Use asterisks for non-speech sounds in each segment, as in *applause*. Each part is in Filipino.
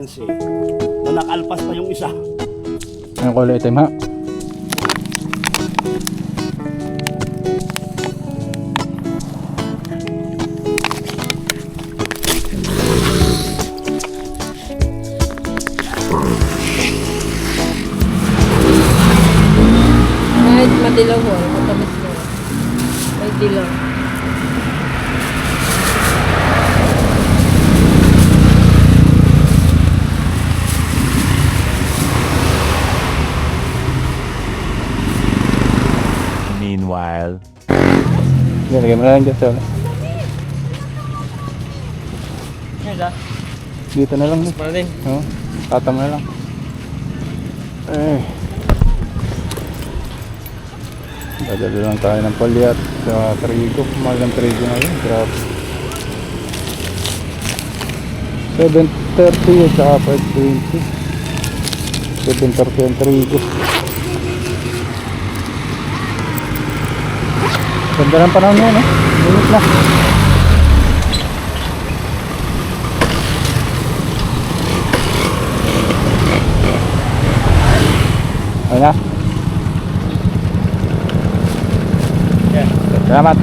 Na nakalpas pa yung isa. Ang kulay itim ha. Lagay mo na lang dyan sa Dito na lang. Para din. Oo. Tata mo na lang. Eh. Dadalo lang tayo ng palyat sa trigo. Mahal ng trigo ngayon. Grabe. 7.30 at saka 5.20. 7.30 ang trigo. Ganda ng panahon ngayon, eh. Init na. Ayun na. Salamat.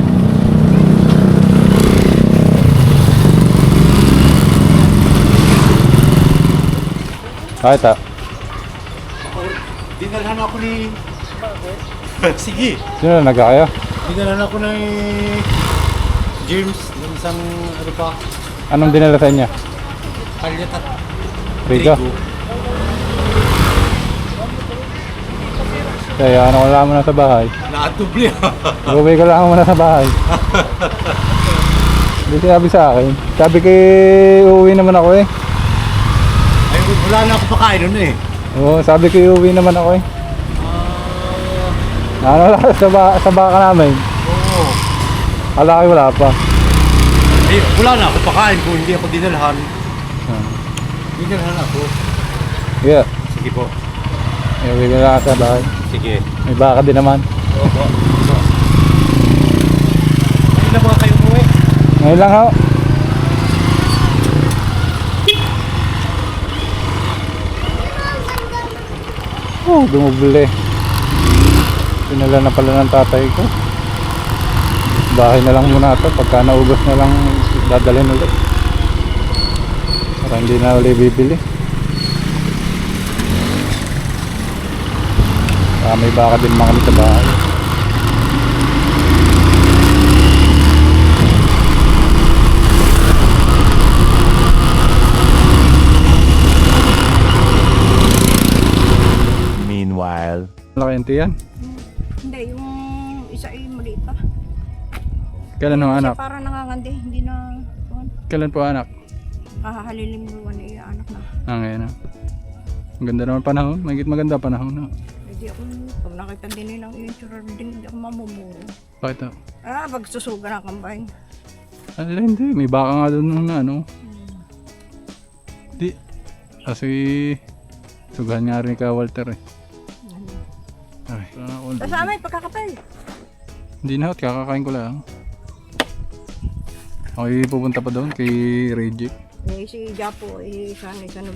Kahit ah. Dinalhan ako ni... Sige. Sino na nagkakaya? Dinalhan ako ni... James, ng isang ano pa, Anong dinala sa inyo? kalyat at Rigo. Kaya ano ko lang muna sa bahay. Nakatubli *laughs* Uwi ko lang muna sa bahay. Hindi sinabi sa akin. Sabi kay uuwi naman ako eh. Ay, wala na ako pakain nun eh. Oo, sabi ko uuwi naman ako eh. Ano lang *laughs* sa, ba sa baka namin. Oo. Ala kayo wala pa. Eh, wala na ako pakain kung hindi ako dinalhan. Ah. Dinalhan ako. Yeah. Sige po. Uuwi ko lang sa bahay. Sige. May baka din naman. Opo. Ayun na ba kayo umuwi? Ngayon lang ako. Oh, dumubli. Pinala na pala ng tatay ko. Bahay na lang muna ito. Pagka naubos na lang dadalhin ulit. Para hindi na ulit bibili. Ah, may baka din mga kami sa bahay. Meanwhile. Laki yan Kailan ang anak? Siya parang nangangandi, hindi na kuwan. Kailan po anak? kahahalilim mo na yung anak na. Ah, ngayon na. Ang ganda naman panahon. Magigit maganda panahon na. Hindi ako, pag nakita din yun ang insurer din, hindi ako mamumuo. Bakit ah? Ah, pagsusuga na kambay. Ala, hindi. May baka nga doon nung na ano. Di. Kasi sugahan nga rin ka Walter eh. Ay, wala na ako. Tapos amay, pagkakapay. Hindi na hot. Kakakain ko lang. Okay, pupunta pa doon kay Reggie. Eh, si Japo, eh, sana isa na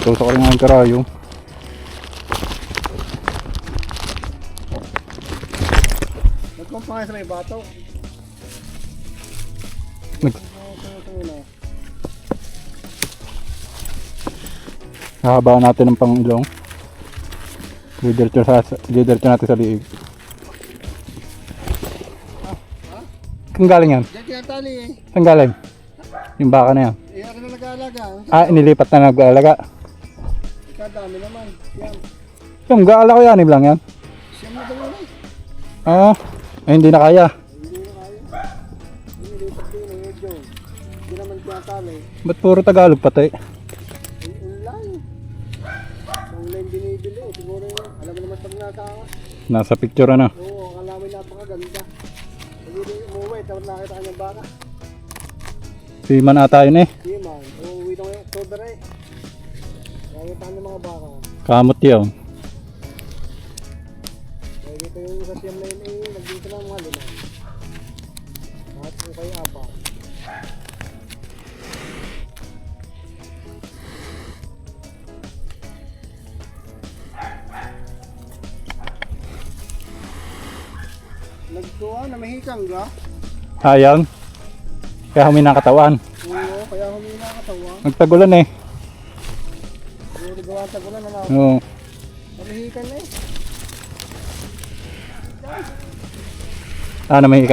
rin nga yung karayo. Nagkong pa nga sa may bato. Nag... Hahabaan natin ng pangilong. Didiretso sa didiretso natin sa liig. Kung galing yan? Diyan tinatali eh. Saan galing? Yung baka na yan. Eh, ako na nag-aalaga. Ah, inilipat na nag-aalaga. Kadami naman. Yan. Yung gaala ko yan, lang yan. Siyam na dalawa eh. Ah, ay, hindi na kaya. Nilipat din eh, medyo. Hindi naman tinatali. Ba't puro Tagalog pati? Wala yung binibili, siguro yun. Alam mo naman pag nasa, Nasa picture ano. oo, ang alamay napakaganda. Hindi umuwi, tapos nakita kanyang baka. Si Man ata yun eh. Hindi man, uuwi na ngayong October eh. Nakita kanyang mga baka. Kamot yun. Nakikita yung sa siyam na yun eh, nagdito ng mga lima. At kung kayo apa. Nagtuwa na mahikang ga. Hayang. Kaya humina ang katawan. Oo, kaya humina ang katawan. Nagtagulan eh. Sa gulan na na. Oo. Namahikan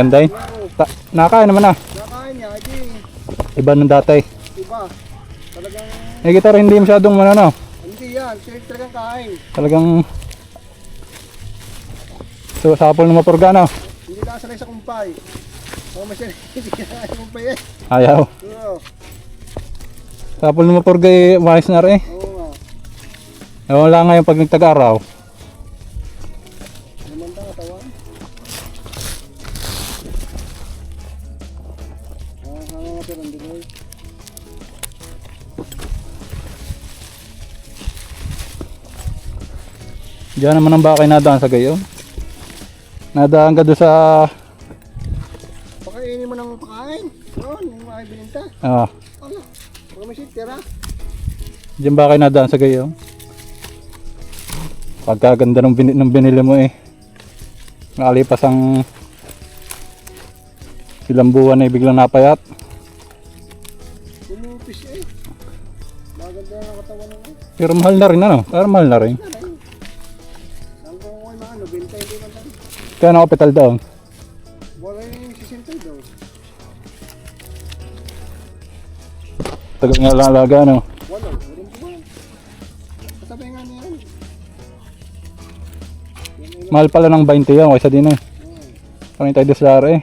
na eh. Ah, Ta nakain naman ah. nakain niya. Ito Iba nung dati. iba. Talagang, Eh, kita rin hindi masyadong ano, ano. hindi yan. Sila talagang kain. Talagang So, sapol ng mapurga no? Hindi lang sanay sa kumpay. Ako masyadong *laughs* hindi kaya sa kumpay eh. Ayaw. Oo, Sapol ng mapurga eh, umayos na rin. oo hanga nga pero hindi eh. Diyan naman ang bakay nadaan sa gayon. Nadaan ka doon sa... Pakainin mo ng pakain. Yun, yung mga bininta. Ah, Ano? Pag may shit, tira. diyan bakay nadaan sa gayon. Pagkaganda ng, bin ng binili mo eh. Nakalipas ang ilang buwan eh, biglang napayat. Umupis eh. Maganda ang katawan mo eh. Pero mahal na rin ano, pero mahal na rin. Nanay. Ang kung may mga ano, benta hindi man tayo. Kaya na kapital daw. Wala yung sisintay daw. Tagal nga lang alaga ano. Mahal pala ng 20 yan, kaysa din eh. Kami tayo doon eh.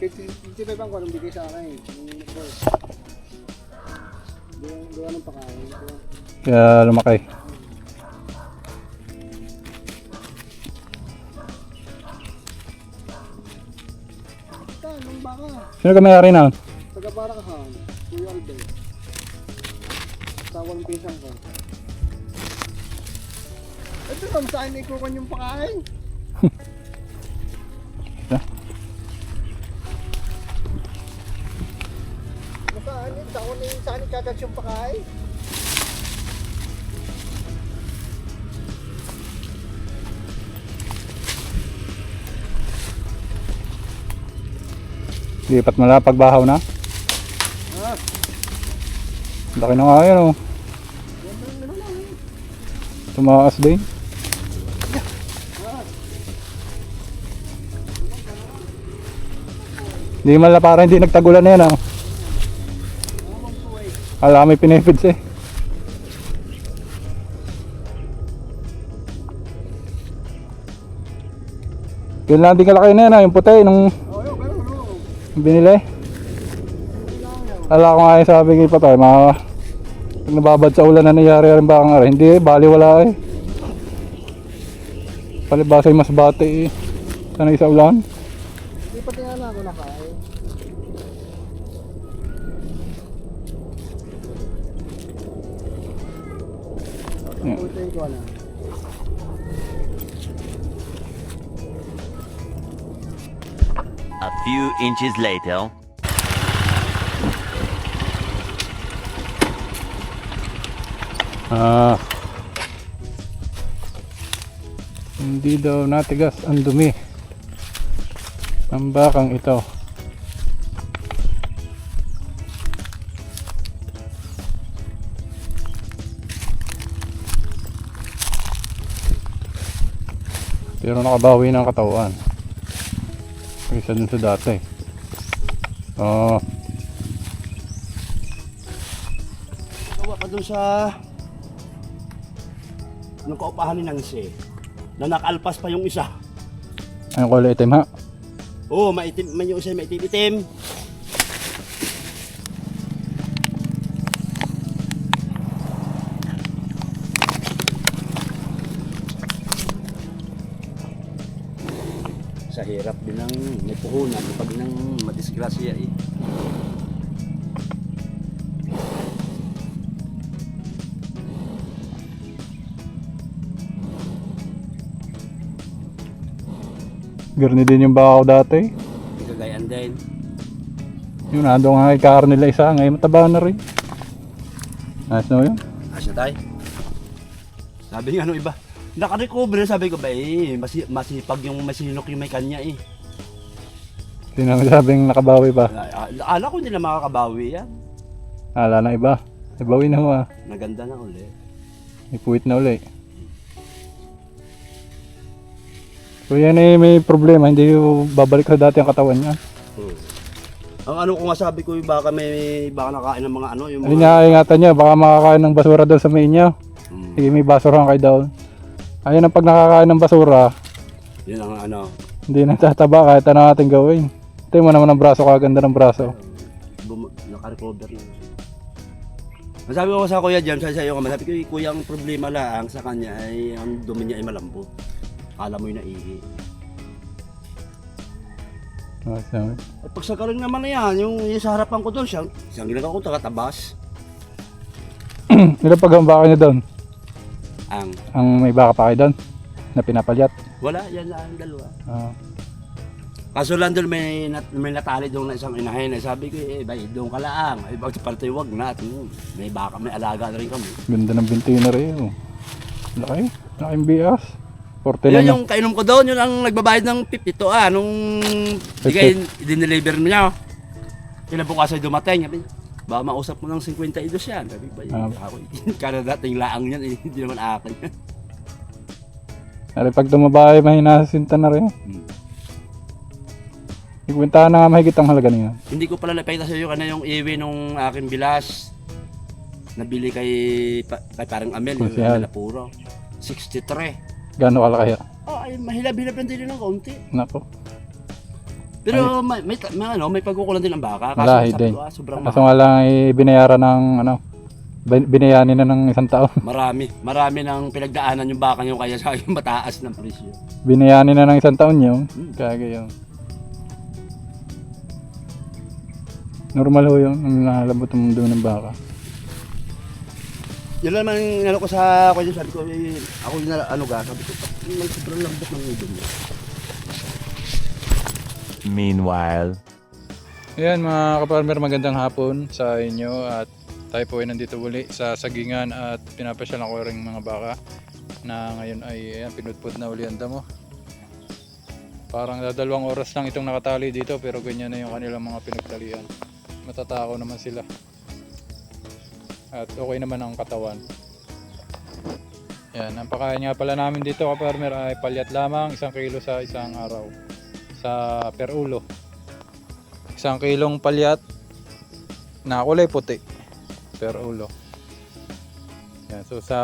50, 55 ang kung bigay sa akin eh. Gawa ng pakain. Kaya lumaki. Nung. Sino ka may-ari na? Taga-Barakahan, Kuya Albert. Tawang pisang ko. Ito lang, saan ikukan yung pakain? Saan yun? Saan yun? Saan ikakats yung pakain? Lipat mo na pagbahaw na. Ha? Laki na nga yan oh. Tumakas din. Hindi man lang para hindi nagtagulan na yan eh. Kala may pinipids eh. Yun lang din kalaki na yan ah, yung puti nung binili. Ala ko nga yung sabi kay Patay, mga pag nababad sa ulan na nangyari rin ba nga rin. Hindi, bali wala eh. Palibasa yung mas bati eh. Sanay sa ulan. Pati nga na ako nakain. Yeah. Putin ko na. A few inches later. Ah. Hindi daw natigas ang dumi. Ang bakang ito. Pero nakabawi ng katawan. Kaysa dun sa dati. Oh, Gawa ka dun sa anong kaupahan ni Nangse na nakalpas pa yung isa. ang kulay itim ha. Oh, maitim man yung usay, maitim-itim. Sa hirap din ng may puhunan, pag nang madisgrasya eh. Garni din yung baka ko dati. Kagayan din. Yung nado nga kay Karen nila isa, ngayon mataba na rin. Ayos na yun. Asya tayo. Sabi nga nung iba, nakarecover sabi ko ba eh, masi masipag yung masinok yung may kanya eh. Sino ang sabing nakabawi pa? Ala ko nila makakabawi yan. Ala na iba. Ibawi na mo ah. Naganda na uli. Ipuwit na uli. So yan eh may problema, hindi babalik sa dati ang katawan niya. Ang ano ko nga sabi ko, baka may baka nakain ng mga ano, yung Hindi mga... niya ingatan niya, baka makakain ng basura doon sa may inyo. Mm, Sige, may basura kayo doon. Ayun ang pag nakakain ng basura, yun ang ano. hindi na tataba kahit ano natin gawin. Ito mo naman ang braso, kaganda ng braso. Bum- nakarecover na. Ang Sabi ko sa kuya James, sa iyo ka, sabi ko, "Eh, kuya, ang problema lang sa kanya ay ang dumi niya ay malambot. Kala mo yung naihi. Ah, sabi. At pag sa karing naman na yan, yung, yung sa harapan ko doon, siyang, siyang ginagawa ko, taga-tabas. *clears throat* Ilan pag ang baka niya doon? Ang, Ang may baka pa kayo doon? Na pinapalyat? wala, yan lang ang dalawa. Ah. Kaso lang doon may, nat, may natali doon na isang inahin. Eh, sabi ko, eh, bay, doon ka lang. Ay, bakit partay wag na. Hmm, may baka, may alaga na rin kami. Ganda ng binti na rin. Oh. Laki. Laking bias. Porte Yan lang yung kainom ko doon, yun ang nagbabayad ng 52 ah, nung di kayo dineliver niya. Kinabukasan dumating, sabi, baka mausap mo ng 52 yan. Sabi ba, Ah. ako, *laughs* kada dating laang yan, eh, *laughs* hindi naman akin. Dahil *laughs* pag tumaba ay mahinasinta na rin. Hmm. Ikwentahan na nga mahigit ang halaga niya. hindi ko pala napakita sa iyo kana yung iwi nung aking bilas. Nabili kay, pa, kay parang Amel, yung. Amel na puro. 63. Gano'n kalaki? Oh, ay mahilab-hilab lang din ng kaunti. Nako. Pero may, may, may, ano, may pagkukulan din ang baka. Malahi sabi din. ah, sobrang Kaso nga lang eh, binayaran ng ano, bin- binayanin na ng isang taon. *laughs* Marami. Marami nang pinagdaanan yung baka nyo kaya sa yung *laughs* mataas ng presyo. Binayanin na ng isang taon yun. Hmm. Kaya yun. Normal ho yun, ang lalabot ng mundo ng baka. Yun lang naman yung ano ko sa kanya, sabi ko, eh, ako yung na- ano ga, sabi ko, "Pag sobrang lambot ng ulo mo. Meanwhile. Ayan mga kaparmer, magandang hapon sa inyo at tayo po ay nandito uli sa Sagingan at pinapasyalan ko rin mga baka na ngayon ay ayan, pinutput na uli ang damo. Parang dalawang oras lang itong nakatali dito pero ganyan na yung kanilang mga pinagtalian. Matatako naman sila. At okay naman ang katawan. Yan, ang pakain nga pala namin dito kaparmer ay palyat lamang, isang kilo sa isang araw sa per ulo isang kilong palyat na kulay puti per ulo. Yan, so sa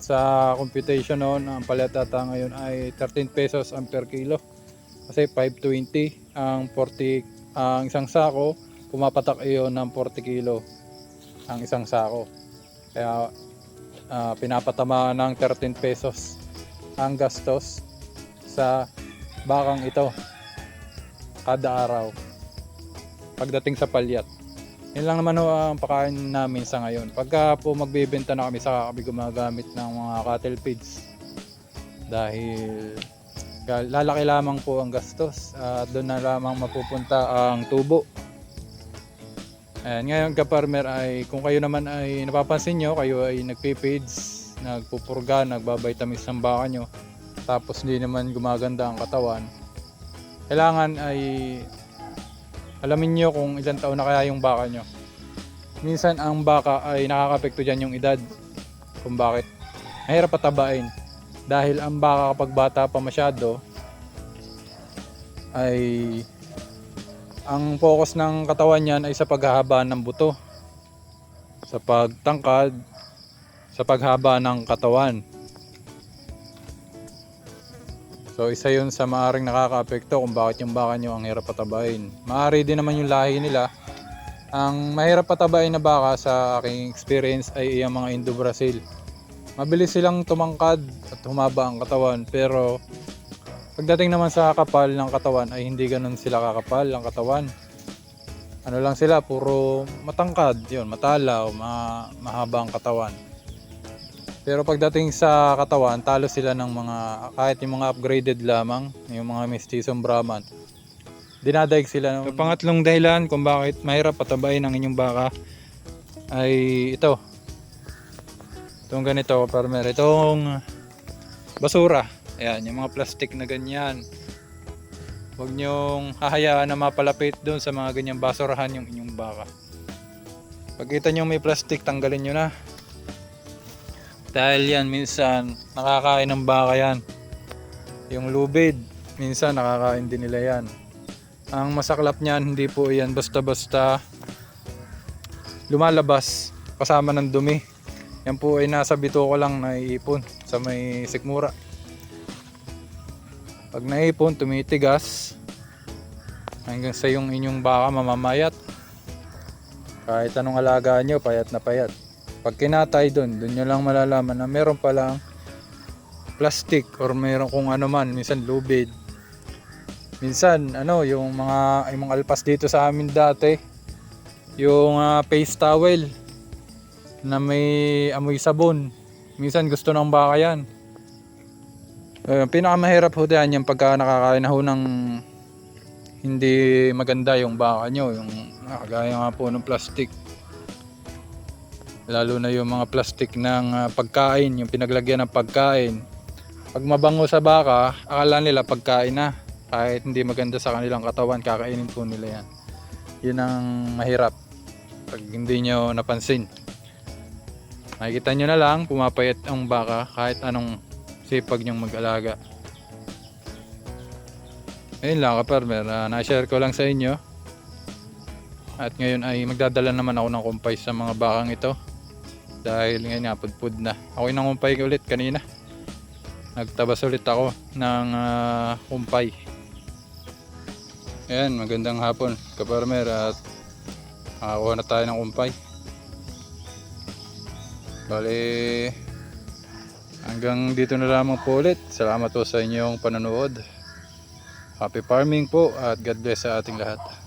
sa computation noon, ang palyat ata ngayon ay 13 pesos ang per kilo. Kasi 520 ang 40 ang isang sako, pumapatak iyon ng 40 kilo ang isang sako. Kaya ah, pinapatamaan ng 13 pesos ang gastos sa bakang ito kada araw pagdating sa palyat. Yun lang naman ang pakain namin sa ngayon. Pagka po magbebenta na kami, saka kami gumagamit ng mga cattle feeds. Dahil lalaki lamang po ang gastos at doon na lamang mapupunta ang tubo. Ayan, ngayon ka-farmer ay kung kayo naman ay napapansin nyo, kayo ay nagpipids, nagpupurga, nagbabitamins ng baka nyo, tapos hindi naman gumaganda ang katawan, kailangan ay alamin nyo kung ilang taon na kaya yung baka nyo. Minsan ang baka ay nakakapekto dyan yung edad. Kung bakit. Mahirap patabain. Dahil ang baka kapag bata pa masyado ay ang focus ng katawan niyan ay sa paghahaba ng buto. Sa pagtangkad, sa paghaba ng katawan. So isa yun sa maaring nakakaapekto kung bakit yung baka nyo ang hirap patabain. Maari din naman yung lahi nila. Ang mahirap patabain na baka sa aking experience ay yung mga Indo Brazil. Mabilis silang tumangkad at humaba ang katawan pero Pagdating naman sa kapal ng katawan ay hindi ganun sila kakapal ang katawan. Ano lang sila, puro matangkad, yun, matalaw, ma mahaba ang katawan. Pero pagdating sa katawan, talo sila ng mga, kahit yung mga upgraded lamang, yung mga mestizong Brahman. Dinadaig sila. Ng... pangatlong dahilan kung bakit mahirap patabain ang inyong baka ay ito. Itong ganito, farmer. Itong basura. Ayan, yung mga plastic na ganyan. Huwag nyong hahayaan na mapalapit doon sa mga ganyang basurahan yung inyong baka. Pagkita nyo may plastic, tanggalin nyo na. Dahil yan, minsan nakakain ng baka yan. Yung lubid, minsan nakakain din nila yan. Ang masaklap niyan, hindi po yan basta-basta lumalabas kasama ng dumi. Yan po ay nasa bituko lang na iipon sa may sikmura. Pag naipon, tumitigas hanggang sa yung inyong baka mamamayat. Kahit anong alaga nyo, payat na payat. Pag kinatay doon, doon nyo lang malalaman na meron palang plastic or meron kung ano man, minsan lubid. Minsan, ano, yung mga, yung mga alpas dito sa amin dati, yung ah, face towel na may amoy sabon. Minsan gusto ng baka yan. Uh, pinakamahirap ho diyan yung pagka nakakain na ho ng hindi maganda yung baka nyo, yung nakagaya nga po ng plastic. Lalo na yung mga plastic ng ah, pagkain, yung pinaglagyan ng pagkain. Pag mabango sa baka, akala nila pagkain na. Kahit hindi maganda sa kanilang katawan, kakainin po nila yan. Yun ang mahirap pag hindi nyo napansin. Makikita nyo na lang, pumapayat ang baka kahit anong sipag nyong mag-alaga. Ayun lang kaparmer, uh, na-share ko lang sa inyo. At ngayon ay magdadala naman ako ng kumpay sa mga bakang ito. Dahil ngayon nga, pudpud na. Ako yung nangumpay ulit kanina. Nagtabas ulit ako ng ah, kumpay. Ayan, magandang hapon kaparmer at nakakuha na tayo ng kumpay. Bali, hanggang dito na lamang po ulit. Salamat po sa inyong panonood. Happy farming po at God bless sa ating lahat.